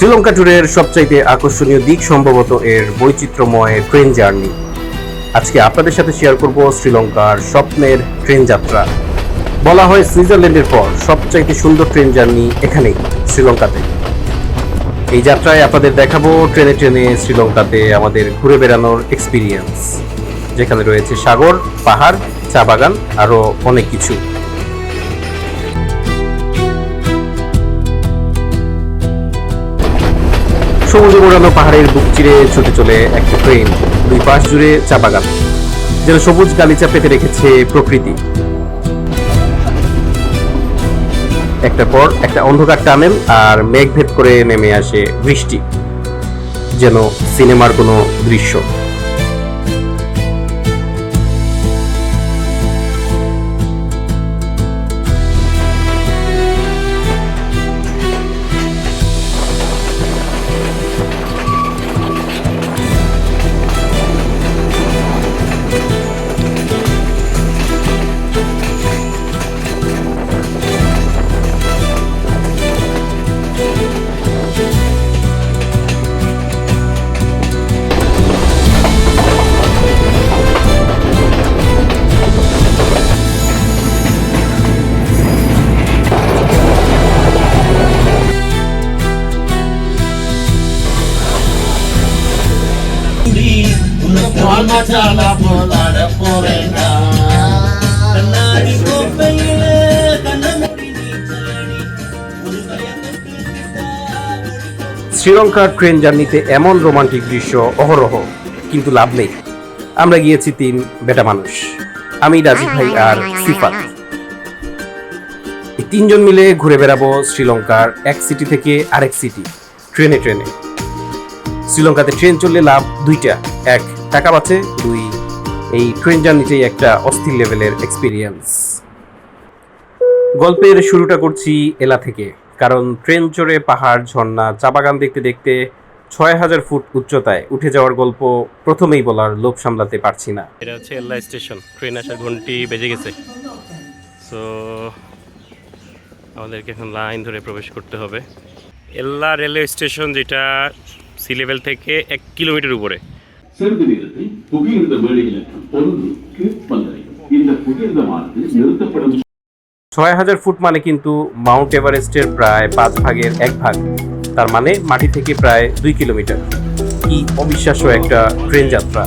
শ্রীলঙ্কা ট্যুরের সবচাইতে আকর্ষণীয় দিক সম্ভবত এর বৈচিত্র্যময় ট্রেন জার্নি। আজকে আপনাদের সাথে শেয়ার করব শ্রীলঙ্কার স্বপ্নের ট্রেন যাত্রা। বলা হয় সুইজারল্যান্ডের পর সবচাইতে সুন্দর ট্রেন জার্নি এখানেই, শ্রীলঙ্কাতে। এই যাত্রায় আপনাদের দেখাবো ট্রেনে ট্রেনে শ্রীলঙ্কাতে আমাদের ঘুরে বেড়ানোর এক্সপিরিয়েন্স যেখানে রয়েছে সাগর, পাহাড়, চা বাগান আরও অনেক কিছু। সমুদ্র মোড়ানো পাহাড়ের বুক চিরে ছুটে চলে একটা ট্রেন। দুই পাশ জুড়ে চা বাগান, যেন সবুজ গালিচা পেতে রেখেছে প্রকৃতি। একটা পর একটা অন্ধকার টানেল আর মেঘ ভেদ করে নেমে আসে বৃষ্টি, যেন সিনেমার কোনো দৃশ্য। போலாட கோப்பையில শ্রীলঙ্কার ট্রেন জার্নিতে এমন রোমান্টিক দৃশ্য অহরহ, কিন্তু লাভ নেই। আমরা গিয়েছি তিন বেটা মানুষ, আমি রাজীব ভাই আর সিফাত। তিনজন মিলে ঘুরে বেড়াবো শ্রীলঙ্কার এক সিটি থেকে আরেক সিটি ট্রেনে ট্রেনে। শ্রীলঙ্কাতে ট্রেন চললে লাভ দুইটা। এক, টাকা বাঁচে। দুই, এই ট্রেন জার্নিতেই একটা অস্থির লেভেলের এক্সপিরিয়েন্স গল্পের শুরুটা করছি এলা থেকে। কারণ ট্রেন চড়ে পাহাড়, ঝর্ণা, চা বাগান দেখতে দেখতে ছয় হাজার ফুট উচ্চতায় উঠে যাওয়ার গল্প প্রথমেই বলার লোভ সামলাতে পারছি না। এটা হচ্ছে এল্লা স্টেশন। ট্রেন আসার ঘন্টি বেজে গেছে। সো আমাদেরকে এখন লাইন ধরে প্রবেশ করতে হবে। এল্লা রেলওয়ে স্টেশন যেটা সি লেভেল থেকে এক কিলোমিটার উপরে சிறிது நேரத்தில் புகையிரத வேலையிலக்கம் ஒன்று கிளிப் வந்தடையும் இந்த புகையிரதமானது நிறுத்தப்படும் ছয় হাজার ফুট মানে কিন্তু মাউন্ট এভারেস্টের প্রায় পাঁচ ভাগের এক ভাগ তার মানে মাটি থেকে প্রায় দুই কিলোমিটার কি অবিশ্বাস্য একটা ট্রেন যাত্রা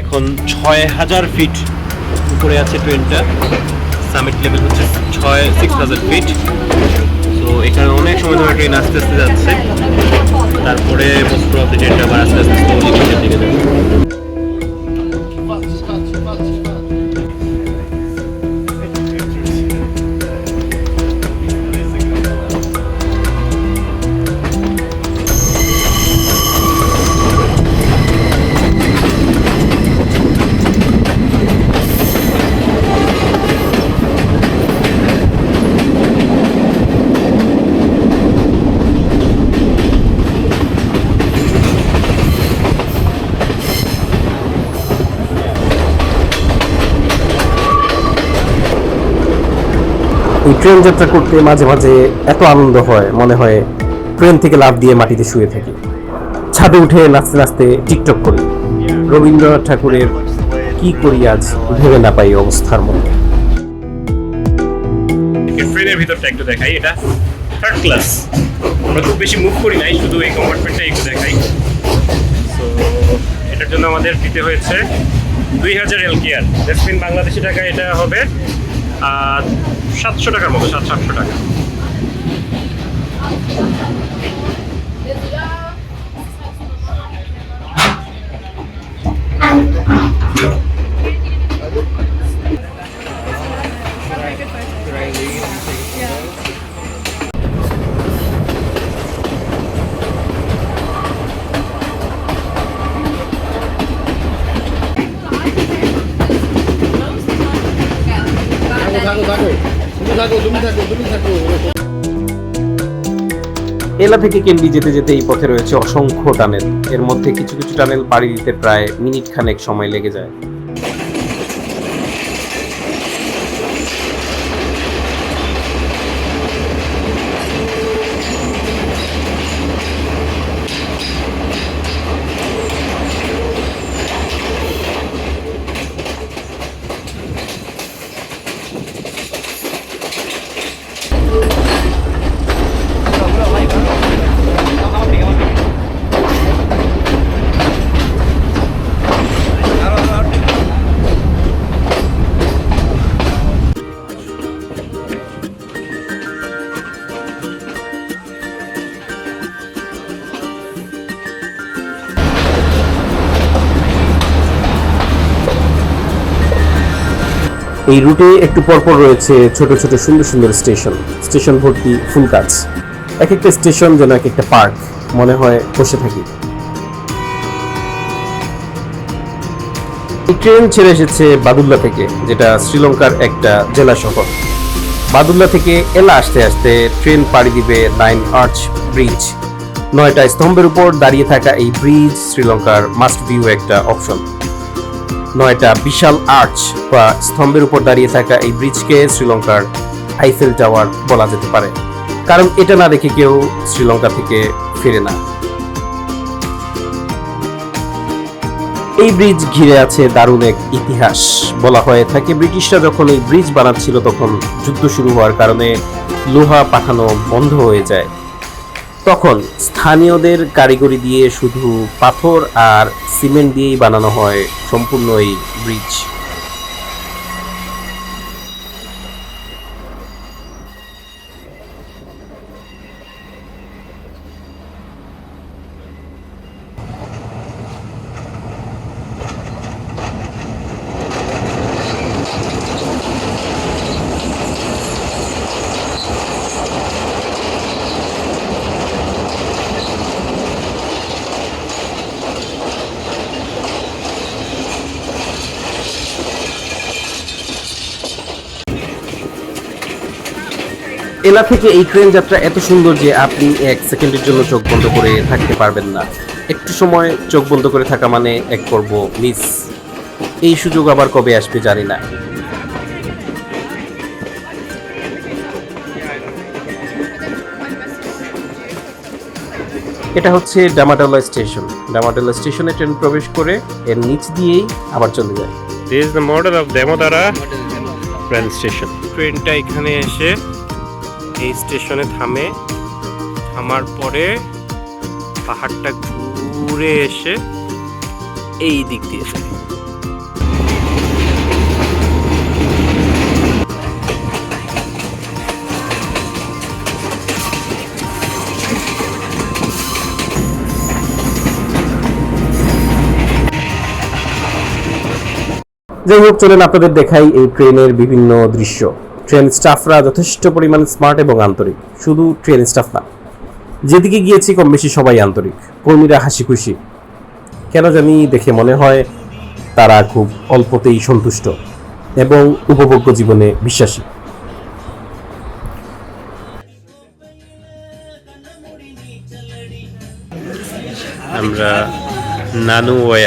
এখন ছয় হাজার ফিট উপরে আছে ট্রেনটা সামিট লেভেল হচ্ছে ছয় সিক্স থাউজেন্ড ফিট তো এখানে অনেক সময় ধরে ট্রেন আস্তে আস্তে যাচ্ছে। তারপরে মোস্ট প্রবলি ট্রেনটা আবার আস্তে আস্তে দিকে এই ট্রেন যাত্রা করতে মাঝে মাঝে এত আনন্দ হয়, মনে হয় ট্রেন থেকে লাফ দিয়ে মাটিতে শুয়ে থাকি। ছাদে উঠে নাচতে নাচতে টিকটক করি। রবীন্দ্রনাথ ঠাকুরের কি করি আজ ভেবে না পাই অবস্থার মধ্যে। ট্রেনের ভিতরটা একটু দেখাই, এটা থার্ড ক্লাস আমরা খুব বেশি মুভ করি নাই, শুধু এই কম্পার্টমেন্টটা একটু দেখাই। তো এটার জন্য আমাদের দিতে হয়েছে দুই হাজার এল কেয়ার ডেসপিন বাংলাদেশি টাকা এটা হবে সাতশো টাকার মতো সাত সাতশো টাকা। এলা থেকে কেন্দ্রি যেতে যেতে এই পথে রয়েছে অসংখ্য টানেল। এর মধ্যে কিছু কিছু টানেল পাড়ি দিতে প্রায় মিনিট খানেক সময় লেগে যায়। এই রুটে একটু পরপর রয়েছে ছোট ছোট সুন্দর সুন্দর স্টেশন স্টেশন ভর্তি ফুল গাছ। এক একটা স্টেশন যেন এক একটা পার্ক, মনে হয় বসে থাকি। ট্রেন ছেড়ে এসেছে বাদুল্লা থেকে, যেটা শ্রীলঙ্কার একটা জেলা শহর। বাদুল্লা থেকে এলা আসতে আসতে ট্রেন পাড়ি দিবে নাইন আর্চ ব্রিজ। নয়টা স্তম্ভের উপর দাঁড়িয়ে থাকা এই ব্রিজ শ্রীলঙ্কার মাস্ট ভিউ একটা অপশন। নয়টা বিশাল আর্চ বা স্তম্ভের উপর দাঁড়িয়ে থাকা এই ব্রিজকে শ্রীলঙ্কার আইফেল টাওয়ার বলা যেতে পারে। কারণ এটা না দেখে কেউ শ্রীলঙ্কা থেকে ফিরে না। এই ব্রিজ ঘিরে আছে দারুণ এক ইতিহাস। বলা হয়ে থাকে, ব্রিটিশরা যখন এই ব্রিজ বানাচ্ছিল তখন যুদ্ধ শুরু হওয়ার কারণে লোহা পাঠানো বন্ধ হয়ে যায়। তখন স্থানীয়দের কারিগরি দিয়ে শুধু পাথর আর সিমেন্ট দিয়েই বানানো হয় সম্পূর্ণ এই ব্রিজ। এলা থেকে এই ট্রেন যাত্রা এত সুন্দর যে আপনি এক সেকেন্ডের জন্য চোখ বন্ধ করে থাকতে পারবেন না। একটু সময় চোখ বন্ধ করে থাকা মানে এক পর্ব মিস। এই সুযোগ আবার কবে আসবে জানি না। এটা হচ্ছে ডামাডোলা স্টেশন। ডামাডোলা স্টেশনে ট্রেন প্রবেশ করে এর নিচ দিয়েই আবার চলে যায়। This is the model of Demodara train station ট্রেনটা এখানে এসে এই স্টেশনে থামে। থামার পরে পাহাড়টা ঘুরে এসে এই দিক দিয়ে যায় যাই হোক, চলেন আপনাদের দেখাই এই ট্রেনের বিভিন্ন দৃশ্য। ট্রেন স্টাফরা যথেষ্ট পরিমাণ স্মার্ট এবং আন্তরিক। শুধু ট্রেন স্টাফ না, যেদিকে গিয়েছি কম বেশি সবাই আন্তরিক। কর্মীরা হাসি খুশি কেন জানি দেখে মনে হয় তারা খুব অল্পতেই সন্তুষ্ট এবং উপভোগ্য জীবনে বিশ্বাসী। আমরা নানুওয়া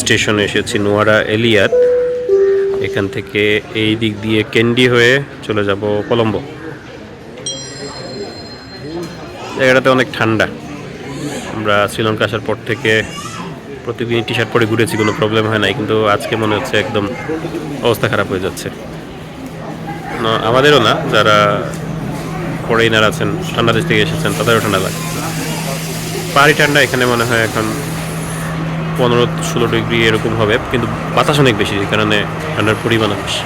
স্টেশনে এসেছি, নোয়ারা এলিয়াত এখান থেকে এই দিক দিয়ে ক্যান্ডি হয়ে চলে যাব কলম্বো। জায়গাটাতে অনেক ঠান্ডা। আমরা শ্রীলঙ্কা আসার পর থেকে প্রতিদিন টি শার্ট পরে ঘুরেছি, কোনো প্রবলেম হয় নাই, কিন্তু আজকে মনে হচ্ছে একদম অবস্থা খারাপ হয়ে যাচ্ছে। আমাদেরও না, যারা ফরেইনার আছেন ঠান্ডা দেশ থেকে এসেছেন, তাদেরও ঠান্ডা লাগে। পাহাড়ি ঠান্ডা এখানে মনে হয় এখন পনেরো ষোলো ডিগ্রি এরকম হবে, কিন্তু বাতাস অনেক বেশি এই কারণে ঠান্ডার পরিমাণ বেশি।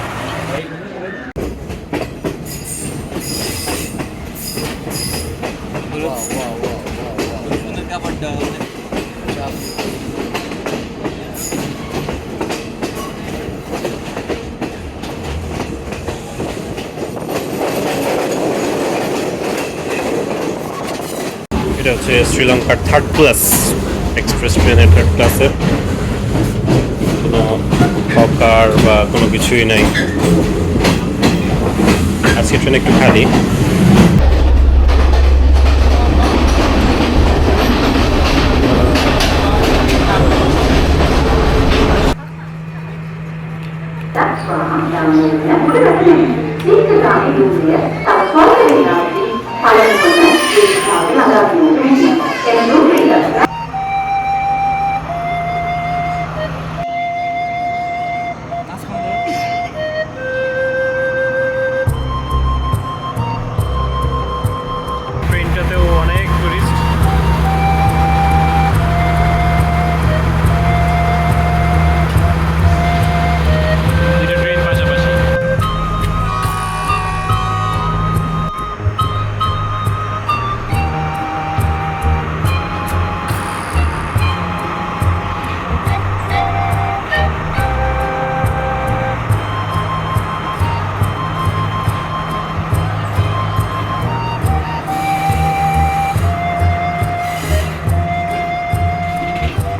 এটা হচ্ছে শ্রীলঙ্কার থার্ড ক্লাস এক্সপ্রেস ট্রেনের থার্ড ক্লাসের কোনো হকার বা কোনো কিছুই নাই। আজকে ট্রেন একটু খালি। ট্রেনটাতেও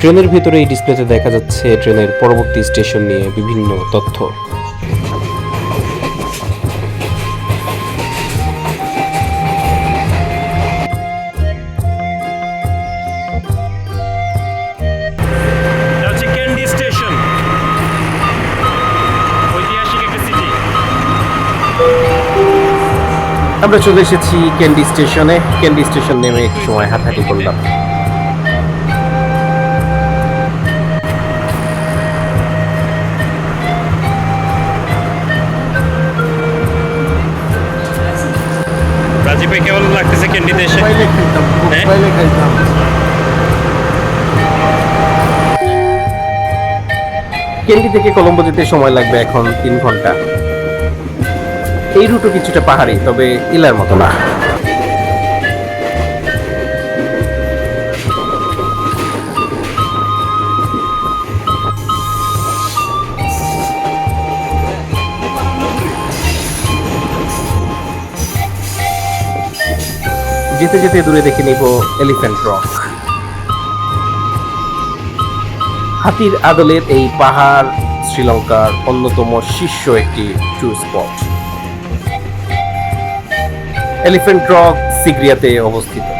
ট্রেনের ভিতরে এই ডিসপ্লেতে দেখা যাচ্ছে ট্রেনের পরবর্তী স্টেশন নিয়ে বিভিন্ন তথ্য। আমরা চলে এসেছি ক্যান্ডি স্টেশনে। ক্যান্ডি স্টেশন নেমে একটু সময় হাঁটাহাঁটি করলাম। এসে মোবাইলে খাইতাম হ্যাঁ? ক্যান্ডি থেকে কলম্বো যেতে সময় লাগবে এখন তিন ঘণ্টা। এই রুটও কিছুটা পাহাড়ি তবে ইলার মতো না। যেতে যেতে দূরে দেখে নিব এলিফ্যান্ট রক হাতির আদলের এই পাহাড় শ্রীলঙ্কার অন্যতম শীর্ষ একটি ট্যুর স্পট এলিফ্যান্ট রক সিগ্রিয়াতে অবস্থিত।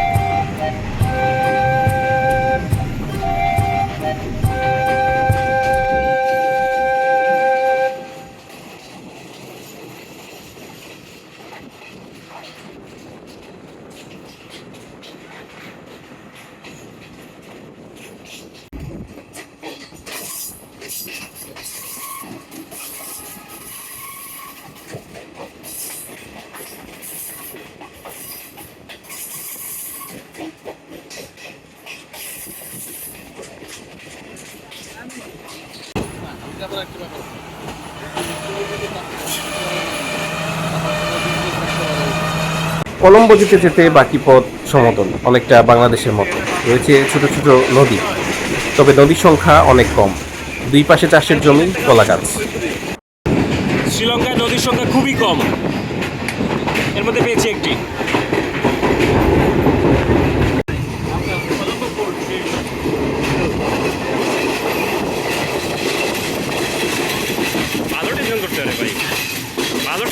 কলম্বো যেতে যেতে বাকি পথ সমতল অনেকটা বাংলাদেশের মতো। রয়েছে ছোট ছোট নদী তবে নদীর সংখ্যা অনেক কম। দুই পাশে চাষের জমি কলা গাছ। শ্রীলঙ্কায় নদীর সংখ্যা খুবই কম। এর মধ্যে পেয়েছি একটি ভালো টেনশন করতে পারে ভাই ভালো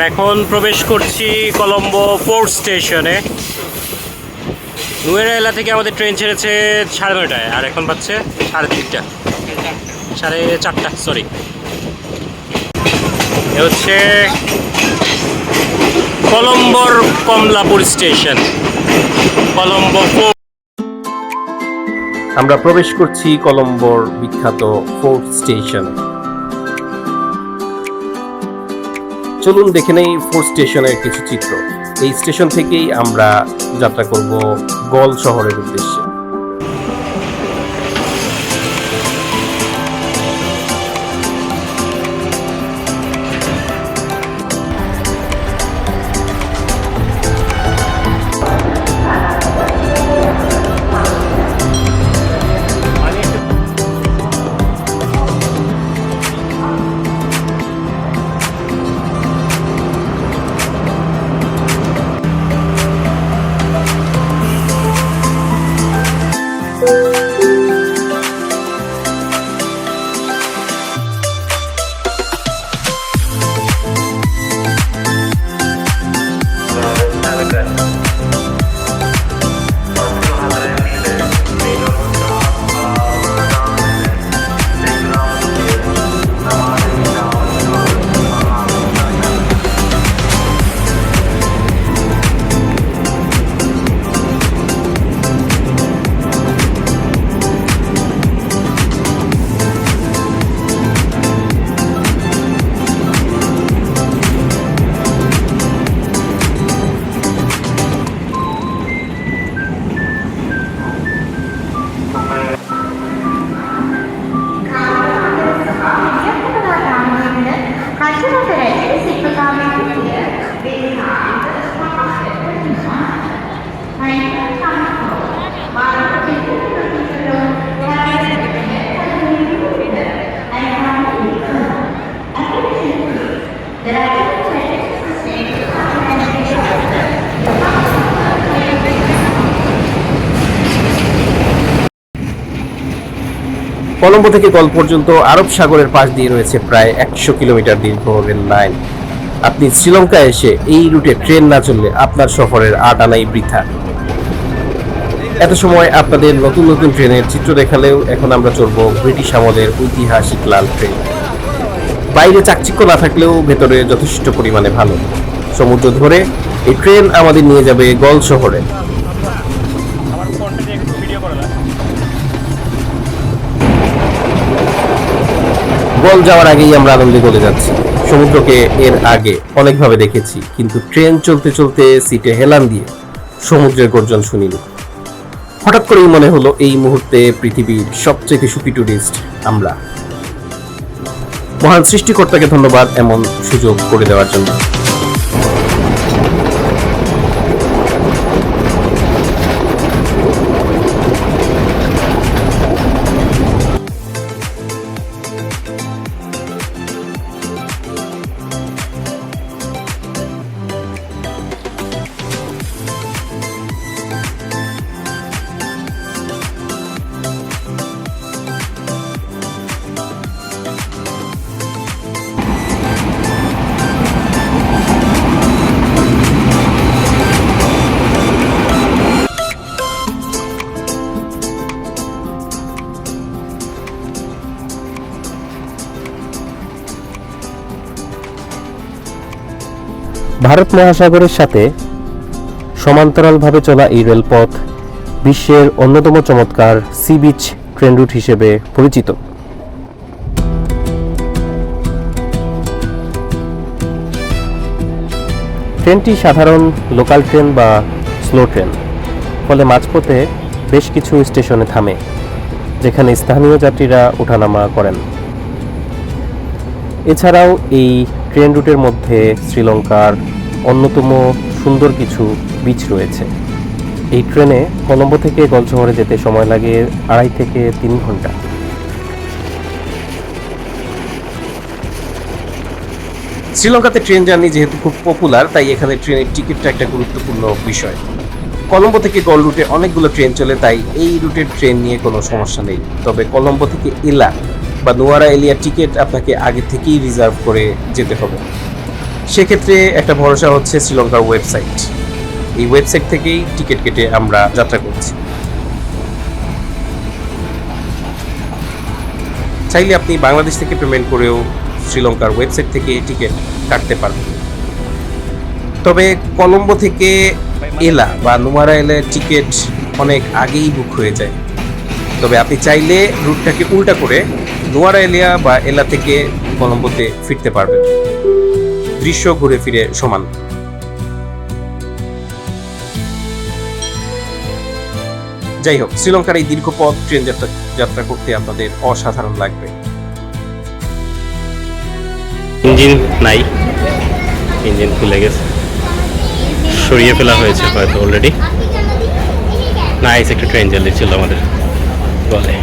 আমরা এখন প্রবেশ করছি কলম্বো পোর্ট স্টেশনে। নুয়েরা থেকে আমাদের ট্রেন ছেড়েছে সাড়ে নয়টায়, আর এখন পাচ্ছে সাড়ে তিনটা। সাড়ে চারটা সরি এ হচ্ছে কলম্বোর কমলাপুর স্টেশন। কলম্বো আমরা প্রবেশ করছি কলম্বোর বিখ্যাত ফোর্ট স্টেশন। চলুন দেখে নেই ফোর্ট স্টেশনের কিছু চিত্র। এই স্টেশন থেকেই আমরা যাত্রা করব গল শহরের উদ্দেশ্যে। কলম্বো থেকে কল পর্যন্ত আরব সাগরের পাশ দিয়ে রয়েছে প্রায় একশো কিলোমিটার দীর্ঘ রেল লাইন। আপনি শ্রীলঙ্কায় এসে এই রুটে ট্রেন না চললে আপনার সফরের আট আনাই বৃথা। এত সময় আপনাদের নতুন নতুন ট্রেনের চিত্র দেখালেও এখন আমরা চলব ব্রিটিশ আমলের ঐতিহাসিক লাল ট্রেন। বাইরে চাকচিক্য না থাকলেও ভেতরে যথেষ্ট পরিমাণে ভালো। সমুদ্র ধরে এই ট্রেন আমাদের নিয়ে যাবে গল শহরে। গল যাওয়ার আগেই আমরা আনন্দে গলে যাচ্ছি। সমুদ্রকে এর আগে অনেকভাবে দেখেছি, কিন্তু ট্রেন চলতে চলতে সিটে হেলান দিয়ে সমুদ্রের গর্জন শুনিনি। হঠাৎ করেই মনে হলো এই মুহূর্তে পৃথিবীর সবচেয়ে সুখী ট্যুরিস্ট আমরা। মহান সৃষ্টিকর্তাকে ধন্যবাদ এমন সুযোগ করে দেওয়ার জন্য। ভারত মহাসাগরের সাথে সমান্তরালভাবে চলা এই রেলপথ বিশ্বের অন্যতম চমৎকার সি বিচ ট্রেন রুট হিসেবে পরিচিত। ট্রেনটি সাধারণ লোকাল ট্রেন বা স্লো ট্রেন, ফলে মাঝপথে বেশ কিছু স্টেশনে থামে, যেখানে স্থানীয় যাত্রীরা ওঠানামা করেন। এছাড়াও এই ট্রেন রুটের মধ্যে শ্রীলঙ্কার অন্যতম সুন্দর কিছু বিচ রয়েছে। এই ট্রেনে কলম্বো থেকে গলশহরে যেতে সময় লাগে আড়াই থেকে তিন ঘণ্টা। শ্রীলঙ্কাতে ট্রেন জার্নি যেহেতু খুব পপুলার তাই এখানে ট্রেনের টিকিটটা একটা গুরুত্বপূর্ণ বিষয়। কলম্বো থেকে গল রুটে অনেকগুলো ট্রেন চলে, তাই এই রুটের ট্রেন নিয়ে কোনো সমস্যা নেই। তবে কলম্বো থেকে এলা বা নোয়ারা এলিয়ার টিকিট আপনাকে আগে থেকেই রিজার্ভ করে যেতে হবে। সেক্ষেত্রে একটা ভরসা হচ্ছে শ্রীলঙ্কার ওয়েবসাইট এই ওয়েবসাইট থেকেই টিকিট কেটে আমরা যাত্রা করছি। চাইলে আপনি বাংলাদেশ থেকে পেমেন্ট করেও শ্রীলঙ্কার ওয়েবসাইট থেকে টিকিট কাটতে পারবেন। তবে কলম্বো থেকে এলা বা নুমারা এলার টিকিট অনেক আগেই বুক হয়ে যায়। তবে আপনি চাইলে রুটটাকে উল্টা করে নোয়ারা এলিয়া বা এলা থেকে কলম্বোতে ফিরতে পারবেন। দৃশ্য ঘুরে ফিরে সমান। যাই হোক, শ্রীলঙ্কার এই দীর্ঘ পথ ট্রেন যাত্রা যাত্রা করতে আপনাদের অসাধারণ লাগবে। ইঞ্জিন নাই। ইঞ্জিন খুলে গেছে। সরিয়ে ফেলা হয়েছে হয়তো অলরেডি নাইস একটা ট্রেন চালিয়েছিল আমাদের। বলে